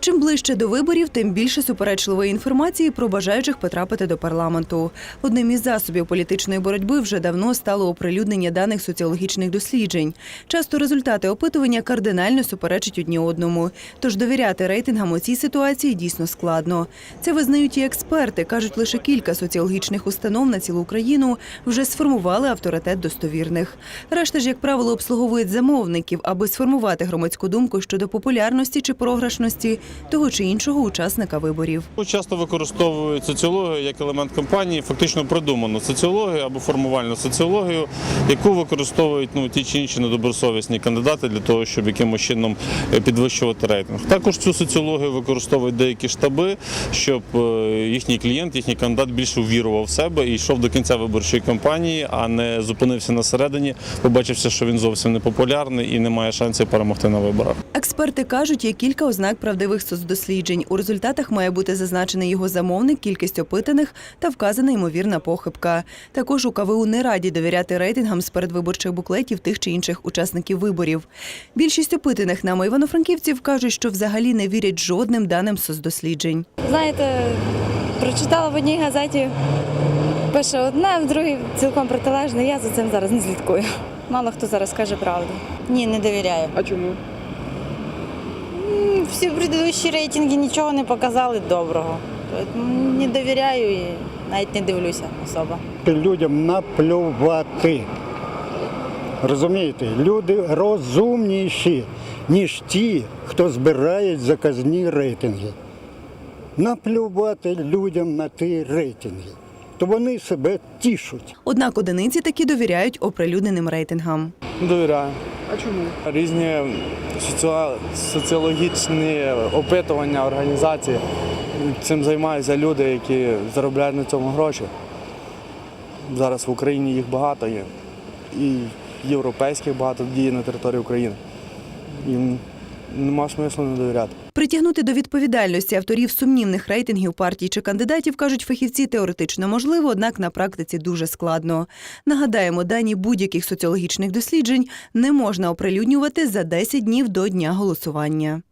Чим ближче до виборів, тим більше суперечливої інформації про бажаючих потрапити до парламенту. Одним із засобів політичної боротьби вже давно стало оприлюднення даних соціологічних досліджень. Часто результати опитування кардинально суперечать одні одному. Тож довіряти рейтингам у цій ситуації дійсно складно. Це визнають і експерти. кажуть, лише кілька соціологічних установ на цілу країну вже сформували авторитет достовірних. Решта ж, як правило, обслуговують замовників, аби сформувати громадську думку щодо популярності чи програшності того чи іншого учасника виборів. Часто використовують соціологію як елемент кампанії, фактично придуману соціологію або формувальну соціологію, яку використовують ну, ті чи інші недобросовісні кандидати для того, щоб якимось чином е, підвищувати рейтинг. Також цю соціологію використовують деякі штаби, щоб е, їхній клієнт, їхній кандидат більше ввірував в себе і йшов до кінця виборчої кампанії, а не зупинився на середині, побачився, що він зовсім не популярний і не має шансів перемогти на виборах. Експерти кажуть, є кілька ознак правдивих соцдосліджень. У результатах має бути зазначений його замовник, кількість опитаних та вказана ймовірна похибка. Також у КВУ не раді довіряти рейтингам з передвиборчих буклетів тих чи інших учасників виборів. Більшість опитаних нами івано-франківців кажуть, що взагалі не вірять жодним даним соцдосліджень. Знаєте, прочитала в одній газеті, пише одне, в другій цілком протилежне. Я за цим зараз не слідкую. Мало хто зараз каже правду. Ні, не довіряю. А чому? Всі предыдущі рейтинги нічого не показали доброго. Не довіряю і навіть не дивлюся особо. людям наплювати. Розумієте, люди розумніші, ніж ті, хто збирають заказні рейтинги. Наплювати людям на ті рейтинги. То вони себе тішуть. Однак одиниці таки довіряють оприлюдненим рейтингам. Довіряю. А чому? Різні соціологічні опитування організації. Цим займаються люди, які заробляють на цьому гроші. Зараз в Україні їх багато є. І європейських багато діє на території України. Їм нема смислу не довіряти. Притягнути до відповідальності авторів сумнівних рейтингів партій чи кандидатів, кажуть фахівці, теоретично можливо, однак на практиці дуже складно. Нагадаємо, дані будь-яких соціологічних досліджень не можна оприлюднювати за 10 днів до дня голосування.